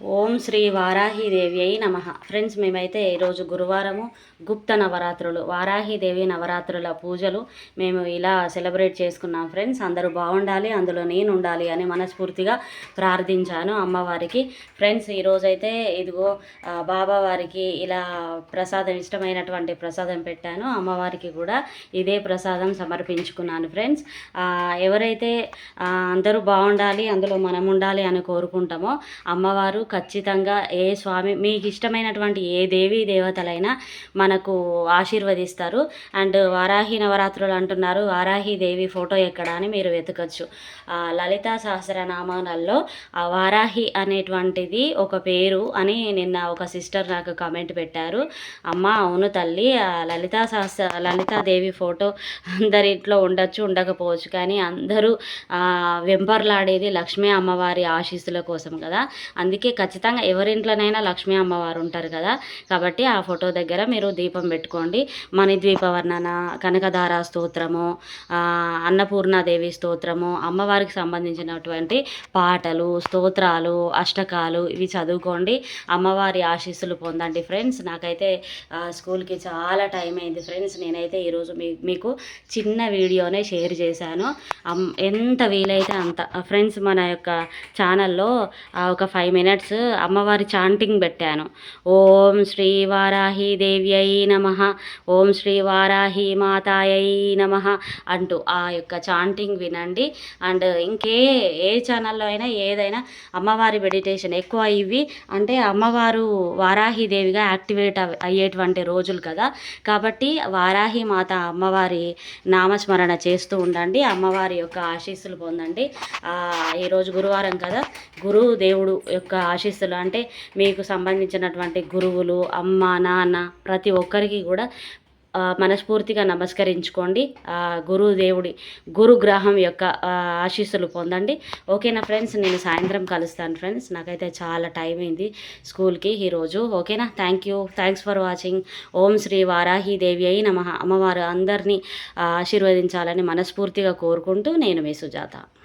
ఓం శ్రీ వారాహీదేవి అయి నమ. ఫ్రెండ్స్ మేమైతే ఈరోజు గురువారము గుప్త నవరాత్రులు వారాహిదేవి నవరాత్రుల పూజలు మేము ఇలా సెలబ్రేట్ చేసుకున్నాం ఫ్రెండ్స్. అందరూ బాగుండాలి అందులో నేను ఉండాలి అని మనస్ఫూర్తిగా ప్రార్థించాను అమ్మవారికి. ఫ్రెండ్స్ ఈరోజైతే ఇదిగో బాబావారికి బాబా వారికి ఇలా ప్రసాదం ఇష్టమైనటువంటి ప్రసాదం పెట్టాను. అమ్మవారికి కూడా ఇదే ప్రసాదం సమర్పించుకున్నాను ఫ్రెండ్స్. ఎవరైతే అందరూ బాగుండాలి అందులో మనం ఉండాలి అని కోరుకుంటామో అమ్మవారు ఖచ్చితంగా ఏ స్వామి మీకు ఇష్టమైనటువంటి ఏ దేవీ దేవతలైనా మనకు ఆశీర్వదిస్తారు. అండ్ వారాహి నవరాత్రులు అంటున్నారు వారాహి దేవి ఫోటో ఎక్కడ అని మీరు వెతకచ్చు. ఆ, లలితా సహస్రనామాలలో ఆ వారాహి అనేటువంటిది ఒక పేరు అని నిన్న ఒక సిస్టర్ నాకు కామెంట్ పెట్టారు. అమ్మ అవును తల్లి ఆ లలితా సహస్ర లలితాదేవి ఫోటో అందరి ఇంట్లో ఉండొచ్చు ఉండకపోవచ్చు కానీ అందరూ వెంపర్లాడేది లక్ష్మీ అమ్మవారి ఆశీస్సుల కోసం కదా. అందుకే ఖచ్చితంగా ఎవరింట్లోనైనా లక్ష్మీ అమ్మవారు ఉంటారు కదా. కాబట్టి ఆ ఫోటో దగ్గర మీరు దీపం పెట్టుకోండి. మణిద్వీప వర్ణన కనకధార స్తోత్రము అన్నపూర్ణాదేవి స్తోత్రము అమ్మవారికి సంబంధించినటువంటి పాటలు స్తోత్రాలు అష్టకాలు ఇవి చదువుకోండి. అమ్మవారి ఆశీస్సులు పొందండి ఫ్రెండ్స్. నాకైతే స్కూల్కి చాలా టైం అయింది ఫ్రెండ్స్. నేనైతే ఈరోజు మీ మీకు చిన్న వీడియోనే షేర్ చేశాను. ఎంత వీలైతే అంత. ఫ్రెండ్స్ మన యొక్క ఛానల్లో ఒక ఫైవ్ మినిట్స్ అమ్మవారి చాంటింగ్ పెట్టాను. ఓం శ్రీ వారాహి దేవ్యై నమ. ఓం శ్రీ వారాహి మాతాయై నమ అంటూ ఆ యొక్క చాంటింగ్ వినండి. అండ్ ఇంకే ఏ ఛానల్లో అయినా ఏదైనా అమ్మవారి మెడిటేషన్ ఎక్కువ ఇవి. అంటే అమ్మవారు వారాహి దేవిగా యాక్టివేట్ అయ్యేటువంటి రోజులు కదా. కాబట్టి వారాహి మాత అమ్మవారి నామస్మరణ చేస్తూ ఉండండి. అమ్మవారి యొక్క ఆశీస్సులు పొందండి. ఈరోజు గురువారం కదా. గురువు దేవుడు యొక్క ఆశీస్సులు. అంటే మీకు సంబంధించినటువంటి గురువులు అమ్మ నాన్న ప్రతి ఒక్కరికి కూడా మనస్ఫూర్తిగా నమస్కరించుకోండి. ఆ, గురువు దేవుడి గురు గ్రహం యొక్క ఆశీస్సులు పొందండి. ఓకేనా ఫ్రెండ్స్? నేను సాయంత్రం కలుస్తాను ఫ్రెండ్స్. నాకైతే చాలా టైం అయింది స్కూల్కి ఈరోజు ఓకేనా? Thank you. Thanks for watching. Om Shri Varahi Devi అయి నమ. అమ్మవారు అందరినీ ఆశీర్వదించాలని మనస్ఫూర్తిగా కోరుకుంటూ నేను మీ సుజాత.